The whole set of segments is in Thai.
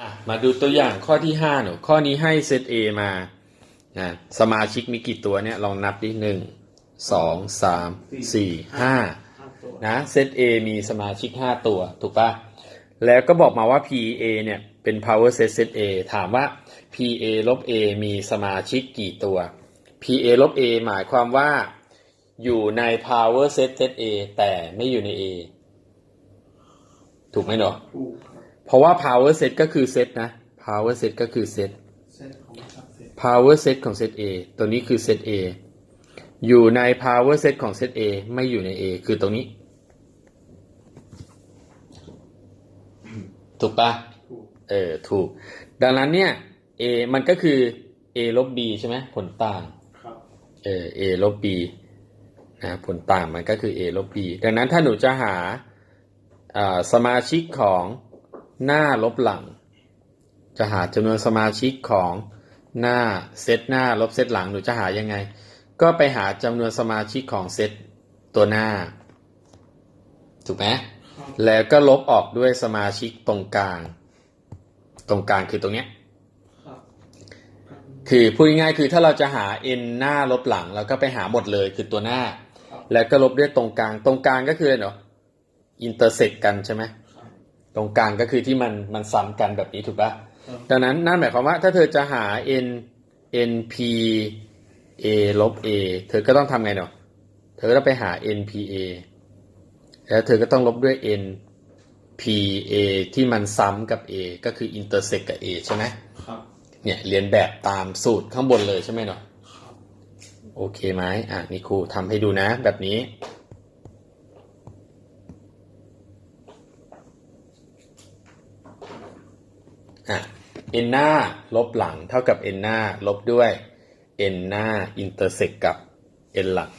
อะมาดูตัวอย่างข้อที่ห้าหนูข้อนี้ให้เซต A มานะสมาชิกมีกี่ตัวเนี่ยลองนับดิหนึ่งสองสามสี่ห้านะเซต A มีสมาชิกห้าตัวถูกปะแล้วก็บอกมาว่า PA เนี่ยเป็น power set set A ถามว่า PA ลบ A มีสมาชิกกี่ตัว PA ลบ A หมายความว่าอยู่ใน power set set A แต่ไม่อยู่ใน A ถูกไหมเนาะถู เพราะว่า power set ก็คือ set นะ power set ก็คือ set เส้นของสับเสร็จ power set ของ set A ตัวนี้คือ set A อยู่ใน power set ของ set A ไม่อยู่ใน A คือตรงนี้ ถูกปะถูกเออ ถูก ดังนั้นเนี่ย A มันก็คือ A ลบ B ใช่ไหมผลต่างครับเออ A ลบ B นะผลต่างมันก็คือ A ลบ B ดังนั้นถ้าหนูจะหาอ่าสมาชิกของ หน้าลบหลัง จะหาจำนวนสมาชิกของหน้าเซตหน้าลบเซตหลังหนูจะหายังไง ก็ไปหาจำนวนสมาชิกของเซตตัวหน้า ถูกไหมครับแล้วก็ลบออกด้วยสมาชิกตรงกลาง ตรงกลางคือตรงเนี้ยครับครับคือพูดง่ายๆคือถ้าเราจะหา n หน้าลบหลังเราก็ไปหาหมดเลยคือตัวหน้าครับแล้วก็ลบด้วยตรงกลาง ตรงกลางก็คืออะไรเนาะอินเตอร์เซกกันใช่ไหมครับ ตรงกลางก็คือที่มันมันซ้ำกันแบบนี้ถูกปะครับดังนั้นนั่นหมายความว่าถ้าเธอจะหา n n p a ลบ a เธอก็ต้องทำไงเนาะเธอก็ต้องไปหา n p a แล้วเธอก็ต้องลบด้วย n p a ที่มันซ้ำกับ a ก็คืออินเตอร์เซกกับ a ใช่ไหมครับเนี่ยเรียนแบบตามสูตรข้างบนเลยใช่ไหมเนาะครับโอเคไหมอะนี่ครูทำให้ดูนะแบบนี้ อะ n หน้าลบหลังเท่ากับ n หน้าลบด้วย n หน้าอินเตอร์เซกกับ n หลัง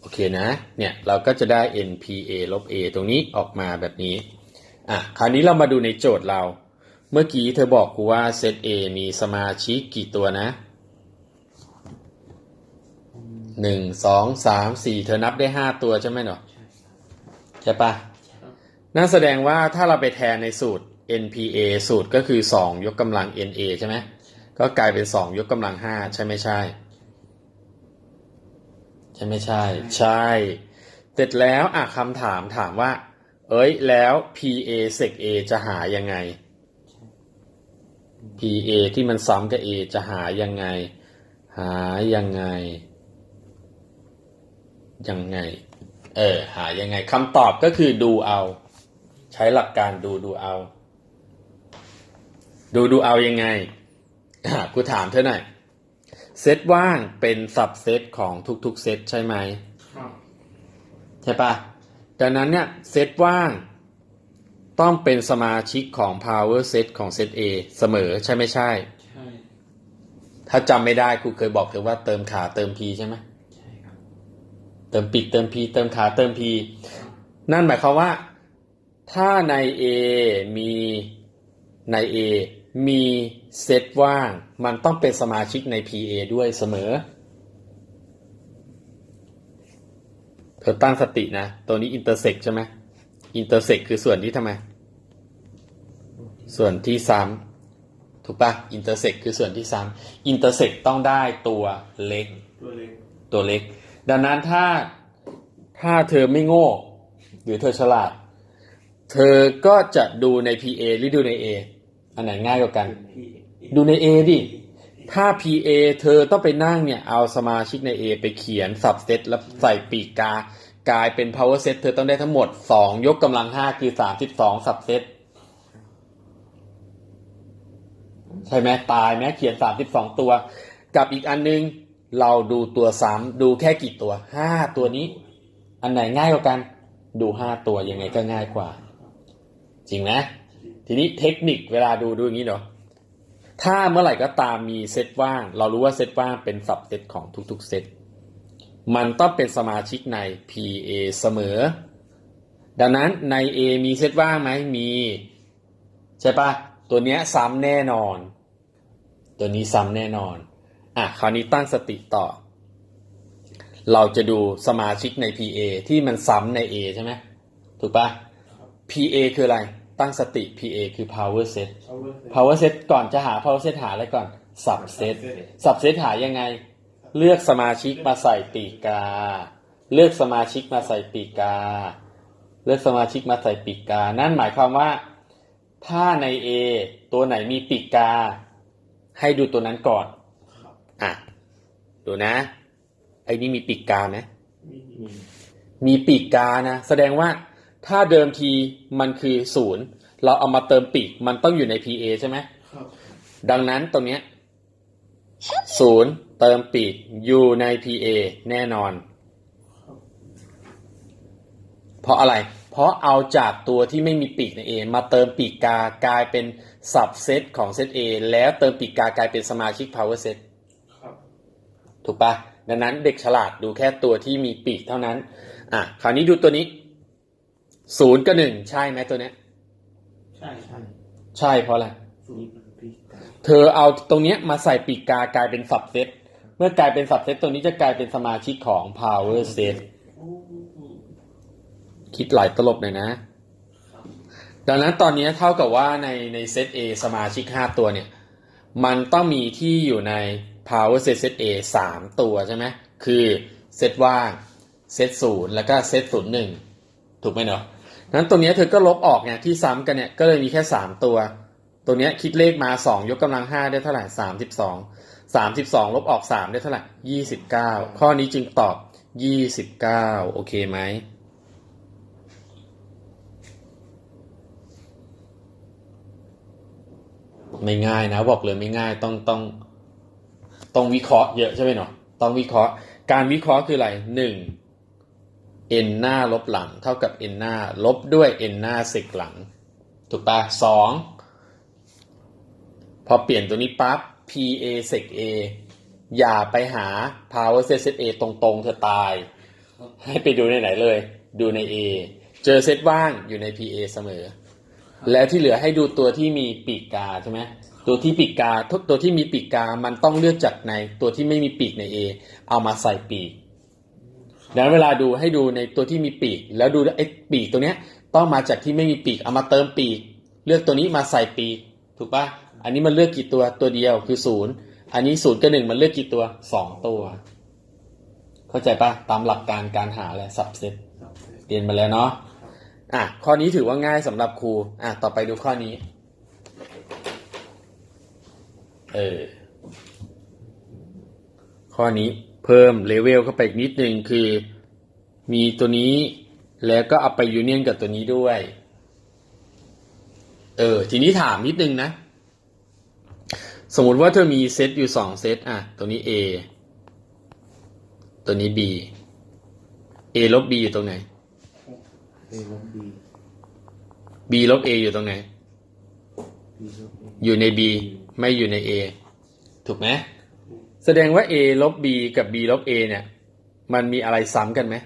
โอเคนะเนี่ยเราก็จะได้ npa ลบ a ตรงนี้ออกมาแบบนี้อะคราวนี้เรามาดูในโจทย์เรา เมื่อกี้เธอบอกกูว่าเซต A มีสมาชิกกี่ตัวนะหนึ่งสองสามสี่เธอนับได้ห้าตัวใช่ไหมเนาะใช่ปะ นั่นแสดงว่าถ้าเราไปแทนในสูตร NPA สูตรก็คือสองยกกำลัง NA ใช่ไหมก็กลายเป็นสองยกกำลังห้าใช่ไม่ใช่ ใช่ไม่ใช่ ใช่ เสร็จแล้วอะคำถามถามว่า เอ้ยแล้ว PA sec A จะหายังไง PA ที่มันซ้ำกับ A จะหายังไง หายังไง ยังไง เออ หายังไงคำตอบก็คือดูเอา ใช้หลักการดูดูเอา ดูดูเอายังไงอะกูถามเธอหน่อยเซตว่างเป็นสับเซตของทุกๆเซตใช่ไหมครับใช่ปะดังนั้นเนี่ยเซตว่าง ต้องเป็นสมาชิกของ power set ของเซต A เสมอใช่ไม่ใช่ ใช่ ถ้าจำไม่ได้ครูเคยบอกเธอว่าเติมขาเติม p ใช่ไหมใช่ครับ เติมปิดเติม p เติมขาเติม p นั่นหมายความว่า ถ้าใน A มีใน A มีเซตว่าง มันต้องเป็นสมาชิกใน PA ด้วยเสมอ เธอตั้งสตินะ ตัวนี้อินเตอร์เซกใช่ไหมอินเตอร์เซกคือส่วนที่ทำไม ส่วนที่ซ้ำถูกปะอินเตอร์เซกคือส่วนที่ซ้ำอินเตอร์เซกต้องได้ตัวเล็ก ตัวเล็ก ตัวเล็ก ดังนั้นถ้าถ้าเธอไม่โง่ หรือเธอฉลาด เธอก็จะดูใน PA หรือดูใน A อันไหนง่ายกว่ากันเป็นพี่ดูใน A ดิ ถ้า PA เธอต้องไปนั่งเนี่ยเอาสมาชิกใน A ไปเขียน subset แล้วใส่ปีกกา กลายเป็น power set เธอต้องได้ทั้งหมด 2 ยกกำลัง 5 คือ 32 subset ใช่ไหมตายไหมเขียน 32 ตัว กับอีกอันนึง เราดูตัวซ้ำดูแค่กี่ตัว 5 ตัวนี้ อันไหนง่ายกว่ากัน ดู 5 ตัวยังไงก็ง่ายกว่า จริงไหมทีนี้เทคนิคเวลาดูดูอย่างนี้เนาะถ้าเมื่อไหร่ก็ตามมีเซตว่าง เรารู้ว่าเซตว่างเป็นสับเซตของทุกๆเซตมันต้องเป็นสมาชิกใน PA เสมอ ดังนั้นใน A มีเซตว่างไหมมี ใช่ปะตัวเนี้ยซ้ำแน่นอน ตัวนี้ซ้ำแน่นอน อะ คราวนี้ตั้งสติต่อ เราจะดูสมาชิกใน PA ที่มันซ้ำใน A ใช่ไหมถูกปะ PA คืออะไร ตั้งสติ PA คือ power set power set power set ก่อนจะหา power set หาอะไรก่อน subset subset หายังไง เลือกสมาชิกมาใส่ปีกกา เลือกสมาชิกมาใส่ปีกกาเลือกสมาชิกมาใส่ปีกกา นั่นหมายความว่า ถ้าใน A ตัวไหนมีปีกกาให้ดูตัวนั้นก่อนครับอะ ดูนะ ไอ้นี่มีปีกกาไหมมีมีมีปีกกานะ แสดงว่า ถ้าเดิมทีมันคือศูนย์เราเอามาเติมปีกมันต้องอยู่ใน PA ใช่ไหมครับ ดังนั้นตรงเนี้ยศูนย์เติมปีกอยู่ใน PA แน่นอนครับเพราะอะไร เพราะเอาจากตัวที่ไม่มีปีกใน A มาเติมปีกกากลายเป็น subset ของเซต A แล้วเติมปีกกากลายเป็นสมาชิก power set ครับถูกปะดังนั้นเด็กฉลาดดูแค่ตัวที่มีปีกเท่านั้น อะ คราวนี้ดูตัวนี้ ศูนย์กับหนึ่งใช่ไหมตัวเนี้ย ใช่ใช่ใช่เพราะอะไรศูนย์มันปีกกาเธอเอาตรงเนี้ยมาใส่ปีกกากลายเป็นสับเซตเมื่อกลายเป็นสับเซตตัวนี้จะกลายเป็นสมาชิกของ power set โอ้คิดหลายตลบหน่อยนะครับดังนั้นตอนนี้เท่ากับว่าในในเซต A สมาชิก 5 ตัวเนี่ย มันต้องมีที่อยู่ใน power set เซต A 3 ตัวใช่ไหมคือเซตว่าง เซตศูนย์แล้วก็เซตศูนย์หนึ่งถูกไหมเนาะ นั้นตรงเนี้เธอก็ลบออกไงที่ซ้ำกันเนี่ยก็เลยมีแค่ 3 ตัว ตัวนี้คิดเลขมา 2 ยกกำลัง 5 ได้เท่าไหร่ 32 32 ลบออก 3 ได้เท่าไหร่ 29 ข้อนี้จึงตอบ 29 โอเคไหมไม่ง่ายนะบอกเลยไม่ง่ายต้องต้องต้องวิเคราะห์เยอะใช่ไหมเนาะต้องวิเคราะห์ การวิเคราะห์คืออะไรหนึ่ง n หน้าลบหลัง เท่ากับ n หน้าลบด้วย n หน้าเสกหลัง ถูกปะสองพอเปลี่ยนตัวนี้ปั๊บ pa เสก a อย่าไปหา power set set a ตรงๆ เธอตาย ให้ไปดูในไหนเลย ดูใน a เจอเซตว่างอยู่ใน pa เสมอ แล้วที่เหลือให้ดูตัวที่มีปีกกาใช่ไหมตัวที่ปีกกาทุกตัวที่มีปีกกา มันต้องเลือกจากในตัวที่ไม่มีปีกใน A เอามาใส่ปีก ดังนั้นเวลาดูให้ดูในตัวที่มีปีก แล้วดูไอ้ปีกตัวเนี้ยต้องมาจากที่ไม่มีปีกเอามาเติมปีก เลือกตัวนี้มาใส่ปีกถูกปะอันนี้มันเลือกกี่ตัวตัวเดียวคือศูนย์อันนี้ศูนย์กับหนึ่งมันเลือกกี่ตัวสองตัว เข้าใจปะตามหลักการการหาและสับเซตเรียนมาแล้วเนาะอะข้อนี้ถือว่าง่ายสำหรับครูอะต่อไปดูข้อนี้ เออข้อนี้ เพิ่มเลเวลเข้าไปอีกนิดนึงคือ มีตัวนี้แล้วก็เอาไปยูเนียนกับตัวนี้ด้วย เออ ทีนี้ถามนิดนึงนะ สมมติว่าเธอมีเซตอยู่สองเซตอะ ตัวนี้ A ตัวนี้ B A ลบ B อยู่ตรงไหนเอลบบี B ลบ A อยู่ตรงไหนบีลบเออยู่ใน B ไม่อยู่ใน A ถูกไหม แสดงว่า A ลบ B กับ B ลบ A เนี่ย มันมีอะไรซ้ำกันไหม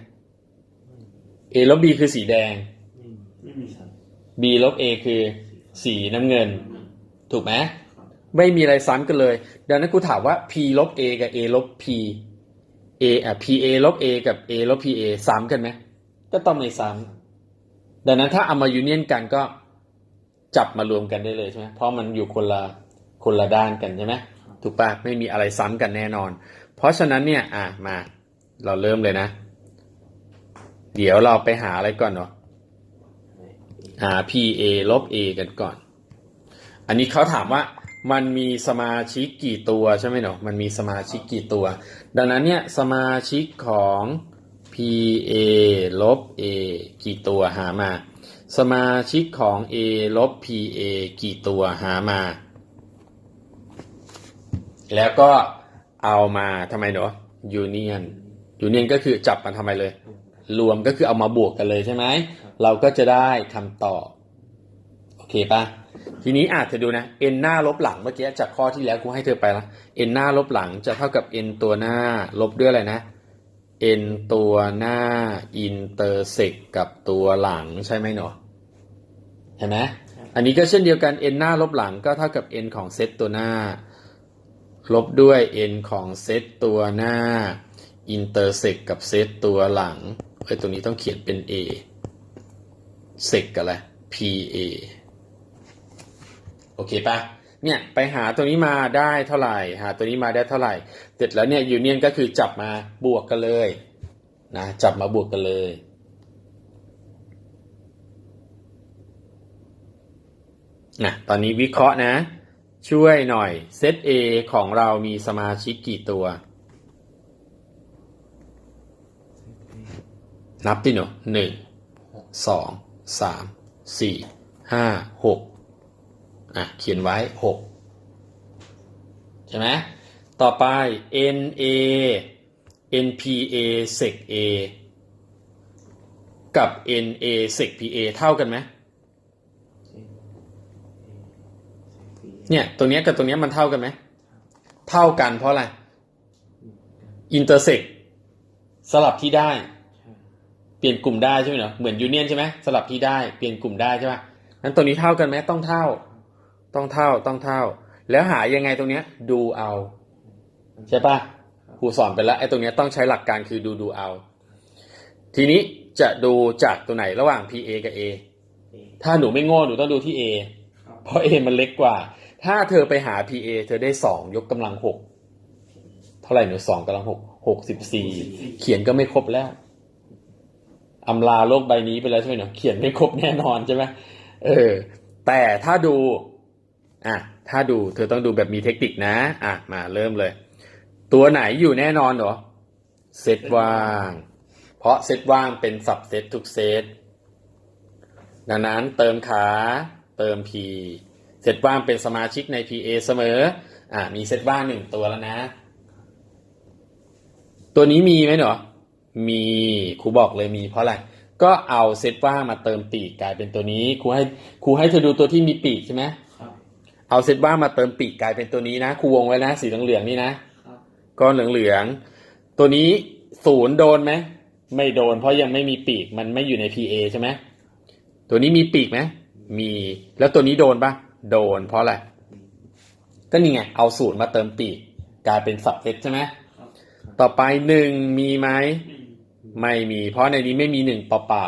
A ลบ B คือสีแดงไม่มีไม่มีชั้น B ลบ A คือสีน้ำเงิน ถูกไหมครับไม่มีอะไรซ้ำกันเลย ดังนั้นกูถามว่า P ลบ A กับ A ลบ P A อะ PA ลบ A กับ A ลบ PA ซ้ำกันไหม ก็ต้องไม่ซ้ำดังนั้นถ้าเอามายูเนียนกันก็จับมารวมกันได้เลยใช่ไหมเพราะมันอยู่คนละคนละด้านกันใช่ไหม ถูกปะไม่มีอะไรซ้ำกันแน่นอน เพราะฉะนั้นเนี่ยอะมา เราเริ่มเลยนะ เดี๋ยวเราไปหาอะไรก่อนเนาะหา PA ลบ A กันก่อน อันนี้เขาถามว่ามันมีสมาชิกกี่ตัวใช่ไหมเนาะมันมีสมาชิกกี่ตัว ดังนั้นเนี่ยสมาชิกของ PA ลบ A กี่ตัวหามา สมาชิกของ A ลบ PA กี่ตัวหามา แล้วก็เอามาทำไมเนาะยูเนียนยูเนียนก็คือจับมาทำไมเลย รวมก็คือเอามาบวกกันเลยใช่ไหม เราก็จะได้คำตอบ โอเคปะทีนี้อาจจะดูนะ n หน้าลบหลังเมื่อกี้จากข้อที่แล้วกูให้เธอไปละ n หน้าลบหลังจะเท่ากับ n ตัวหน้าลบด้วยอะไรนะ n ตัวหน้าอินเตอร์เซกกับตัวหลังใช่ไหมเนาะเห็นไหมอันนี้ก็เช่นเดียวกัน n หน้าลบหลังก็เท่ากับ n ของเซตตัวหน้า ลบด้วย n ของเซตตัวหน้าอินเตอร์เซกกับเซตตัวหลัง เอ้ยตรงนี้ต้องเขียนเป็น a เซกกับอะไร PA โอเคปะเนี่ยไปหาตัวนี้มาได้เท่าไหร่ หาตัวนี้มาได้เท่าไหร่ เสร็จแล้วเนี่ยยูเนียนก็คือจับมาบวกกันเลยนะจับมาบวกกันเลยนะตอนนี้วิเคราะห์นะ ช่วยหน่อยเซต A ของเรามีสมาชิกกี่ตัว นับที่หนูหนึ่งสองสามสี่ห้าหกอะ เขียนไว้หกใช่ไหมต่อไป NA NPA sec A กับ NA sec PA เท่ากันไหม เนี่ยตรงเนี้ยกับตรงเนี้ยมันเท่ากันไหมเท่ากันเพราะอะไรอินเตอร์เซกสลับที่ได้ เปลี่ยนกลุ่มได้ใช่ไหมเนาะเหมือนยูเนียนใช่ไหมสลับที่ได้เปลี่ยนกลุ่มได้ใช่ไหมนั้นตัวนี้เท่ากันไหมต้องเท่า ต้องเท่าต้องเท่า แล้วหายังไงตรงเนี้ย ดูเอา ใช่ปะครูสอนไปแล้วไอ้ตรงเนี้ยต้องใช้หลักการคือดูดูเอา ทีนี้จะดูจากตัวไหนระหว่าง PA กับ A ถ้าหนูไม่โง่หนูต้องดูที่ A เพราะ A มันเล็กกว่า ถ้าเธอไปหา PA เธอได้สองยกกำลังหกเท่าไหร่หนูสองกำลังหกหกสิบสี่เขียนก็ไม่ครบแล้วอำลาโลกใบนี้ไปแล้วใช่ไหมหนูเขียนไม่ครบแน่นอนใช่ไหมเออ แต่ถ้าดูอะถ้าดูเธอต้องดูแบบมีเทคนิคนะ อะ มาเริ่มเลย ตัวไหนอยู่แน่นอนเหรอเซตว่าง เพราะเซตว่างเป็นสับเซตทุกเซตดังนั้นเติมขา เติม P เซตว่างเป็นสมาชิกใน PA เสมอ อ่า มีเซตว่างหนึ่งตัวแล้วนะ ตัวนี้มีไหมเนาะมีครูบอกเลยมีเพราะอะไร ก็เอาเซตว่างมาเติมปีกกลายเป็นตัวนี้ครูให้ครูให้เธอดูตัวที่มีปีกใช่ไหมครับ เอาเซตว่างมาเติมปีกกลายเป็นตัวนี้นะครูวงไว้นะสีเหลืองๆนี่นะครับก้อนเหลืองๆตัวนี้ศูนย์โดนไหมไม่โดนเพราะยังไม่มีปีกมันไม่อยู่ใน PA ใช่ไหมตัวนี้มีปีกไหมมีแล้วตัวนี้โดนปะ โดนเพราะอะไร ก็นี่ไง เอาศูนย์มาเติมปีก กลายเป็นสับเซตใช่ไหม ต่อไปหนึ่งมีไหม ไม่มี เพราะในนี้ไม่มีหนึ่งเปล่า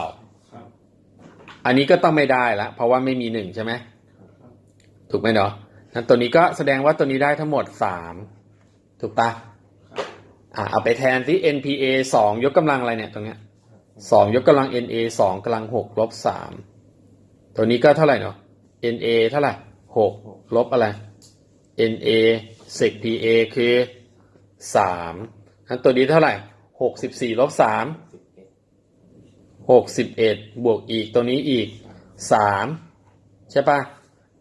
ๆ อันนี้ก็ต้องไม่ได้ละเพราะว่าไม่มีหนึ่งใช่ไหม ถูกไหมเนาะนั้นตัวนี้ก็แสดงว่าตัวนี้ได้ทั้งหมดสามถูกปะครับอะเอาไปแทนที่ NPA สองยกกำลังอะไรเนี่ยตรงเนี้ยสองยกกำลัง NA สองกำลังหกลบสามตัวนี้ก็เท่าไหร่เนาะ NA เท่าไหร่ หกลบอะไร NA sec PA คือสามนั้นตัวนี้เท่าไหร่หกสิบสี่ลบสามหกสิบเอ็ดบวกอีกตัวนี้อีกสามใช่ปะ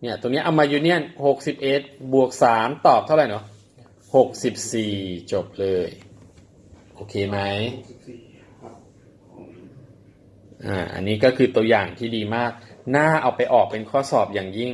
เนี่ยตัวนี้เอามายูเนียนหกสิบเอ็ดบวกสามตอบเท่าไหร่เนาะหกสิบสี่จบเลย โอเคไหมอ่าอันนี้ก็คือตัวอย่างที่ดีมาก น่าเอาไปออกเป็นข้อสอบอย่างยิ่ง